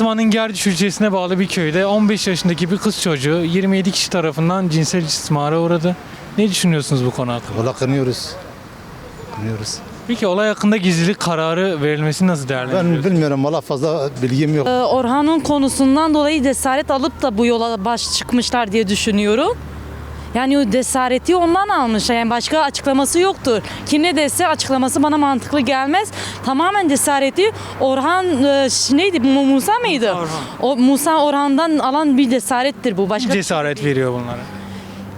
Batman'ın Gerdiş ilçesine bağlı bir köyde 15 yaşındaki bir kız çocuğu 27 kişi tarafından cinsel istismara uğradı. Ne düşünüyorsunuz bu konu hakkında? Valla kınıyoruz. Kınıyoruz. Peki olay hakkında gizlilik kararı verilmesini nasıl Ben değerlendiriyorsunuz? bilmiyorum valla fazla bilgim yok. Ee, Orhan'ın konusundan dolayı cesaret alıp da bu yola baş çıkmışlar diye düşünüyorum. Yani o cesareti ondan almış. Yani başka açıklaması yoktur. Kim ne dese açıklaması bana mantıklı gelmez. Tamamen cesareti Orhan e, ş- neydi? Mu- Musa mıydı? Orhan. O Musa Orhan'dan alan bir cesarettir bu. Başka Cesaret veriyor bunlara.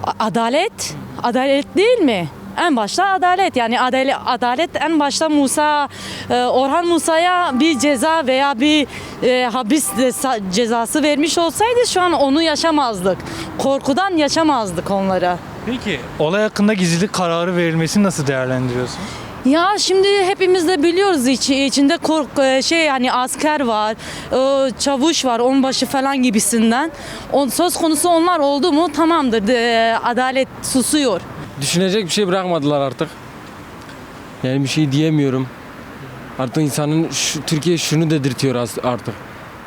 A- adalet. Adalet değil mi? En başta adalet yani adalet, adalet en başta Musa e, Orhan Musa'ya bir ceza veya bir e, hapis ceza- cezası vermiş olsaydı şu an onu yaşamazdık. Korkudan yaşamazdık onları. Peki olay hakkında gizlilik kararı verilmesini nasıl değerlendiriyorsunuz? Ya şimdi hepimiz de biliyoruz içi, içinde kork e, şey hani asker var, e, çavuş var, onbaşı falan gibisinden. On, söz konusu onlar oldu mu tamamdır. Adalet susuyor. Düşünecek bir şey bırakmadılar artık. Yani bir şey diyemiyorum. Artık insanın şu, Türkiye şunu dedirtiyor artık.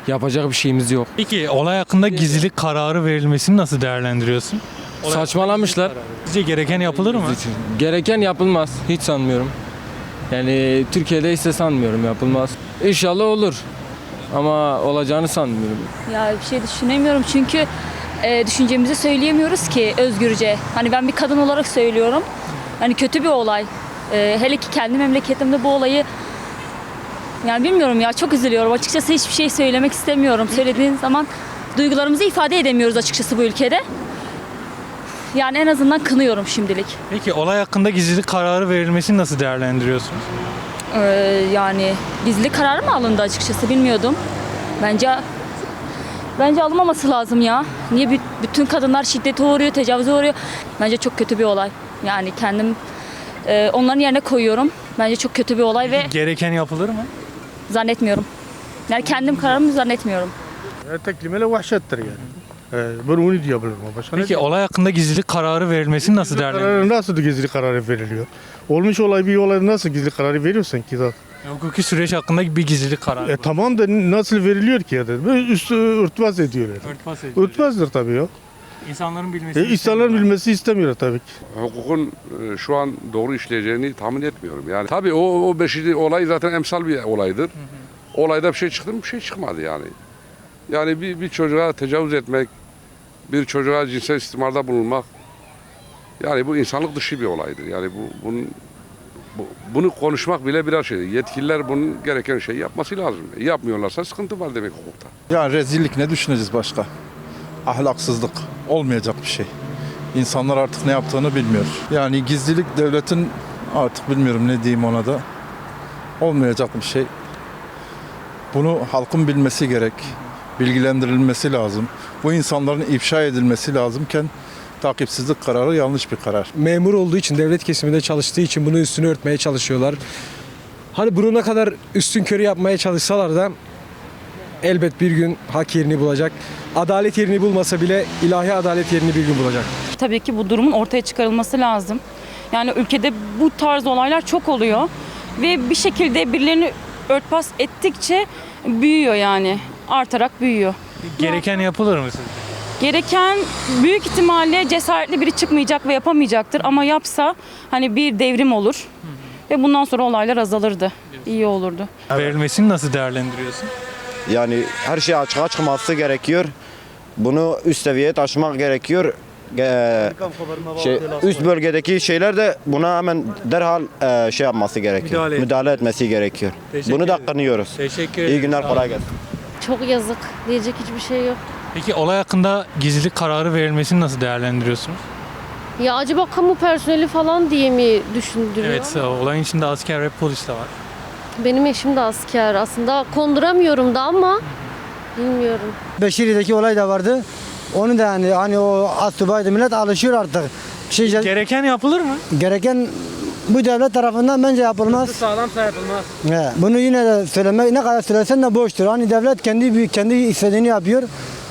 Yapacak bir şeyimiz yok. Peki olay hakkında gizlilik kararı verilmesini nasıl değerlendiriyorsun? Olay Saçmalamışlar. Sizce gereken yapılır mı? Gereken yapılmaz. Hiç sanmıyorum. Yani Türkiye'de ise sanmıyorum yapılmaz. İnşallah olur. Ama olacağını sanmıyorum. Ya bir şey düşünemiyorum çünkü e, düşüncemizi söyleyemiyoruz ki özgürce. Hani ben bir kadın olarak söylüyorum. Hani kötü bir olay. E, hele ki kendi memleketimde bu olayı yani bilmiyorum ya çok üzülüyorum. Açıkçası hiçbir şey söylemek istemiyorum. Söylediğin zaman duygularımızı ifade edemiyoruz açıkçası bu ülkede. Yani en azından kınıyorum şimdilik. Peki olay hakkında gizlilik kararı verilmesini nasıl değerlendiriyorsunuz? Ee, yani gizli karar mı alındı açıkçası bilmiyordum. Bence bence alınmaması lazım ya. Niye bü- bütün kadınlar şiddete uğruyor, tecavüze uğruyor? Bence çok kötü bir olay. Yani kendim e, onların yerine koyuyorum. Bence çok kötü bir olay ve Gereken yapılır mı? zannetmiyorum. Yani kendim kararımı zannetmiyorum. teklimeyle vahşettir yani. Ee, ben onu diyebilirim ama başka Peki olay hakkında gizlilik kararı verilmesini nasıl ne değerlendiriyorsunuz? kararı nasıl gizli kararı veriliyor? Olmuş olay bir olay nasıl gizli kararı veriyorsun ki zaten? Hukuki süreç hakkında bir gizlilik kararı. E tamam da nasıl veriliyor ki ya da? Böyle üstü örtbas ediyorlar. Örtbas ediyor. Örtbazdır tabii ya. İnsanların bilmesi. E, insanların bilmesi istemiyor tabii ki. hukukun e, şu an doğru işleyeceğini tahmin etmiyorum. Yani tabii o o beşinci olay zaten emsal bir olaydır. Olayda bir şey çıktı mı bir şey çıkmadı yani. Yani bir, bir çocuğa tecavüz etmek, bir çocuğa cinsel istismarda bulunmak yani bu insanlık dışı bir olaydır. Yani bu bunun bu- bunu konuşmak bile biraz şey. Yetkililer bunun gereken şeyi yapması lazım. Yapmıyorlarsa sıkıntı var demek hukukta. Ya rezillik ne düşüneceğiz başka? Ahlaksızlık olmayacak bir şey. İnsanlar artık ne yaptığını bilmiyor. Yani gizlilik devletin artık bilmiyorum ne diyeyim ona da olmayacak bir şey. Bunu halkın bilmesi gerek. Bilgilendirilmesi lazım. Bu insanların ifşa edilmesi lazımken takipsizlik kararı yanlış bir karar. memur olduğu için, devlet kesiminde çalıştığı için bunu üstünü örtmeye çalışıyorlar. Hani bunu ne kadar üstün körü yapmaya çalışsalar da elbet bir gün hak yerini bulacak. Adalet yerini bulmasa bile ilahi adalet yerini bir gün bulacak. tabii ki bu durumun ortaya çıkarılması lazım. Yani ülkede bu tarz olaylar çok oluyor ve bir şekilde birilerini örtbas ettikçe büyüyor yani. Artarak büyüyor. Gereken yapılır mı sizce? Gereken büyük ihtimalle cesaretli biri çıkmayacak ve yapamayacaktır ama yapsa hani bir devrim olur ve bundan sonra olaylar azalırdı. İyi olurdu. Verilmesini nasıl değerlendiriyorsun? Yani her şey açığa çıkması gerekiyor. Bunu üst seviyeye taşımak gerekiyor. Ee, şey, üst bölgedeki şeyler de buna hemen derhal e, şey yapması gerekiyor. Müdahale Müdahale, et- etmesi gerekiyor. Teşekkür Bunu da ederim. kınıyoruz. Teşekkür İyi günler kolay gelsin. Çok yazık. Diyecek hiçbir şey yok. Peki olay hakkında gizlilik kararı verilmesini nasıl değerlendiriyorsunuz? Ya acaba kamu personeli falan diye mi düşündürüyor? Evet, olayın içinde asker ve polis de var. Benim eşim de asker. Aslında konduramıyorum da ama bilmiyorum. Beşiri'deki olay da vardı. Onu da yani hani o asubaydı millet alışıyor artık. Bir şey Gereken yapılır mı? gereken bu devlet tarafından bence yapılmaz. Sağlamsa yapılmaz. He, bunu yine de söylemek ne kadar söylesen de boştur. Hani devlet kendi kendi istediğini yapıyor.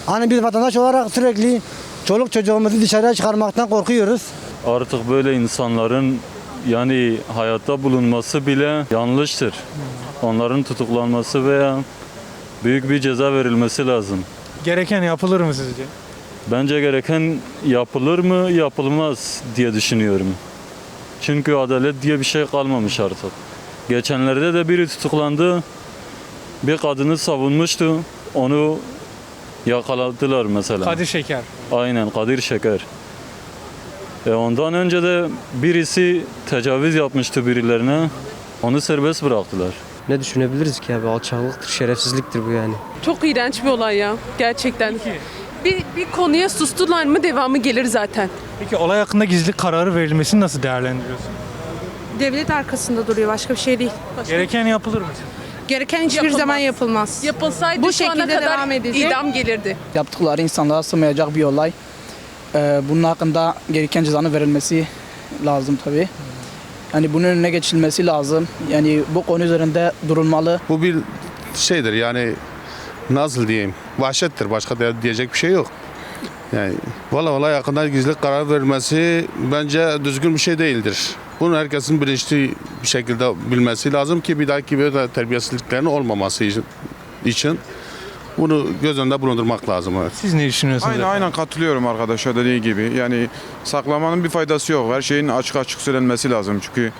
Hani biz vatandaş olarak sürekli çoluk çocuğumuzu dışarıya çıkarmaktan korkuyoruz. Artık böyle insanların yani hayatta bulunması bile yanlıştır. Onların tutuklanması veya büyük bir ceza verilmesi lazım. Gereken yapılır mı sizce? Bence gereken yapılır mı yapılmaz diye düşünüyorum. Çünkü adalet diye bir şey kalmamış artık. Geçenlerde de biri tutuklandı. Bir kadını savunmuştu. Onu yakaladılar mesela. Kadir Şeker. Aynen Kadir Şeker. E ondan önce de birisi tecavüz yapmıştı birilerine. Onu serbest bıraktılar. Ne düşünebiliriz ki abi? Alçaklıktır, şerefsizliktir bu yani. Çok iğrenç bir olay ya gerçekten. Bir, bir konuya sustular mı devamı gelir zaten. Peki olay hakkında gizlilik kararı verilmesini nasıl değerlendiriyorsun? Devlet arkasında duruyor başka bir şey değil. Gereken yapılır mı? Gereken hiçbir zaman yapılmaz. Yapılsaydı bu şekilde devam edecek. idam gelirdi. Yaptıkları insanlara sığmayacak bir olay. Ee, bunun hakkında gereken cezanın verilmesi lazım tabii. Yani bunun önüne geçilmesi lazım. Yani bu konu üzerinde durulmalı. Bu bir şeydir yani nasıl diyeyim vahşettir başka diyecek bir şey yok. Yani valla olay hakkında gizlilik karar verilmesi bence düzgün bir şey değildir. Bunu herkesin bilinçli bir şekilde bilmesi lazım ki bir dahaki böyle terbiyesizliklerin olmaması için- için bunu göz önünde bulundurmak lazım. Evet. Siz ne düşünüyorsunuz? Aynen efendim? aynen katılıyorum arkadaşa dediği gibi. Yani saklamanın bir faydası yok. Her şeyin açık açık söylenmesi lazım. Çünkü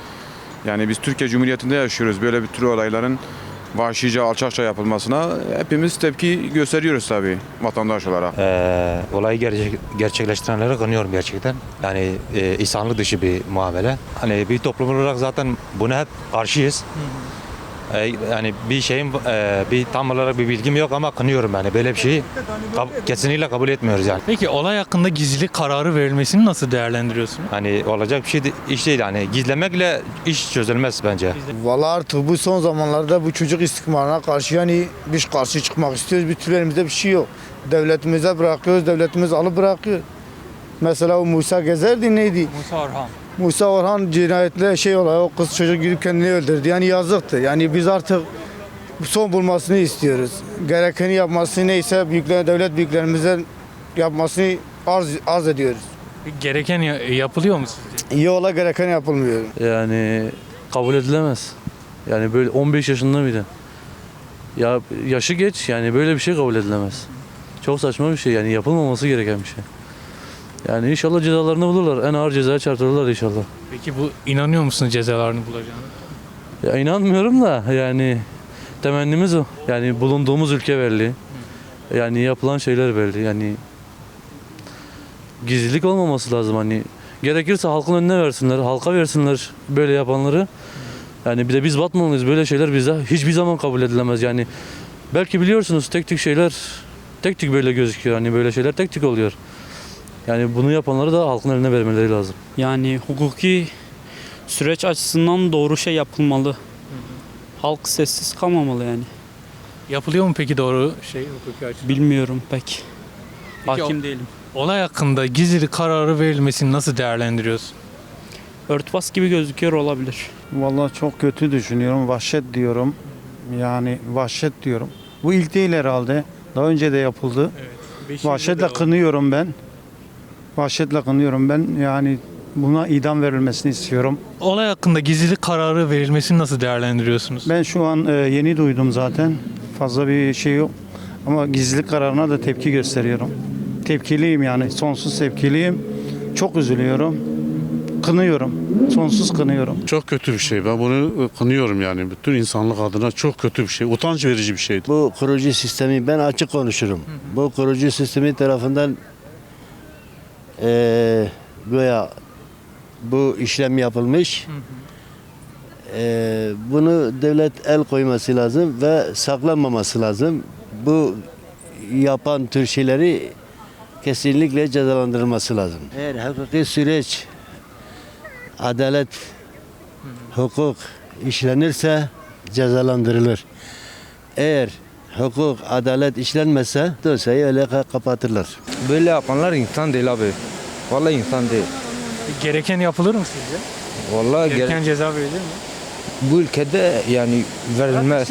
yani biz Türkiye Cumhuriyeti'nde yaşıyoruz. Böyle bir tür olayların vahşice, alçakça yapılmasına hepimiz tepki gösteriyoruz tabii vatandaş olarak. Ee, olayı gerçek, gerçekleştirenleri kınıyorum gerçekten. Yani e, insanlık dışı bir muamele. Hani bir toplum olarak zaten buna hep karşıyız. Ee, yani bir şeyin e, bir tam olarak bir bilgim yok ama kınıyorum yani böyle bir şeyi kab- kesinlikle kabul etmiyoruz yani. Peki olay hakkında gizlilik kararı verilmesini nasıl değerlendiriyorsun? Hani olacak bir şey de- iş değil yani gizlemekle iş çözülmez bence. Valla artık bu son zamanlarda bu çocuk istikmarına karşı yani biz karşı çıkmak istiyoruz. Bir türlü elimizde bir şey yok. Devletimize bırakıyoruz, devletimiz alıp bırakıyor. Mesela o Musa Gezer'di neydi? Musa Orhan. Musa Orhan cinayetle şey olay o kız çocuk gidip kendini öldürdü. Yani yazıktı. Yani biz artık son bulmasını istiyoruz. Gerekeni yapması neyse büyükler, devlet büyüklerimizden yapmasını arz, arz ediyoruz. Gereken ya- yapılıyor mu sizce? İyi ola gereken yapılmıyor. Yani kabul edilemez. Yani böyle 15 yaşında bir de. Ya yaşı geç yani böyle bir şey kabul edilemez. Çok saçma bir şey yani yapılmaması gereken bir şey. Yani inşallah cezalarını bulurlar. En ağır cezaya çarptırırlar inşallah. Peki bu inanıyor musunuz cezalarını bulacağını? Ya inanmıyorum da yani temennimiz o. Yani bulunduğumuz ülke belli. Yani yapılan şeyler belli. Yani gizlilik olmaması lazım hani. Gerekirse halkın önüne versinler, halka versinler böyle yapanları. Yani bir de biz batmalıyız böyle şeyler bize hiçbir zaman kabul edilemez yani. Belki biliyorsunuz tek tük şeyler tek tük böyle gözüküyor hani böyle şeyler tek tük oluyor. Yani bunu yapanları da halkın eline vermeleri lazım. Yani hukuki süreç açısından doğru şey yapılmalı. Halk sessiz kalmamalı yani. Yapılıyor mu peki doğru şey hukuki açıdan? Bilmiyorum pek. Peki Hakim değilim. Olay hakkında gizlilik kararı verilmesini nasıl değerlendiriyorsun? Örtbas gibi gözüküyor olabilir. Vallahi çok kötü düşünüyorum. Vahşet diyorum. Yani vahşet diyorum. Bu ilk değil herhalde. Daha önce de yapıldı. Vahşetle kınıyorum ben. Vahşetle kınıyorum ben. Yani buna idam verilmesini istiyorum. Olay hakkında gizlilik kararı verilmesini nasıl değerlendiriyorsunuz? Ben şu an e, yeni duydum zaten. Fazla bir şey yok. Ama gizlilik kararına da tepki gösteriyorum. Tepkiliyim yani. Sonsuz tepkiliyim. Çok üzülüyorum. Kınıyorum. Sonsuz kınıyorum. Çok kötü bir şey. Ben bunu kınıyorum yani. Bütün insanlık adına çok kötü bir şey. Utanç verici bir şey. Bu kurucu sistemi ben açık konuşurum. Bu kurucu sistemi tarafından eee göya bu işlem yapılmış. Eee, bunu devlet el koyması lazım ve saklanmaması lazım. Bu yapan tür şeyleri kesinlikle cezalandırılması lazım. Eğer hukuki süreç, adalet, hukuk işlenirse cezalandırılır. Eğer hukuk, adalet işlenmezse dosyayı öyle ka- kapatırlar. Böyle yapanlar insan değil abi. Vallahi insan değil. Gereken yapılır mı sizce? Vallahi Gereken ceza verilir mi? bu ülkede yani verilmez.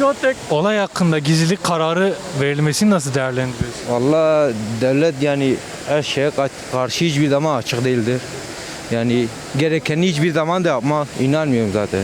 Olay hakkında gizlilik kararı verilmesini nasıl değerlendiriyorsun? Vallahi devlet yani her şeye ka- karşı hiçbir zaman açık değildir. Yani gerekeni hiçbir zaman da yapmaz. İnanmıyorum zaten.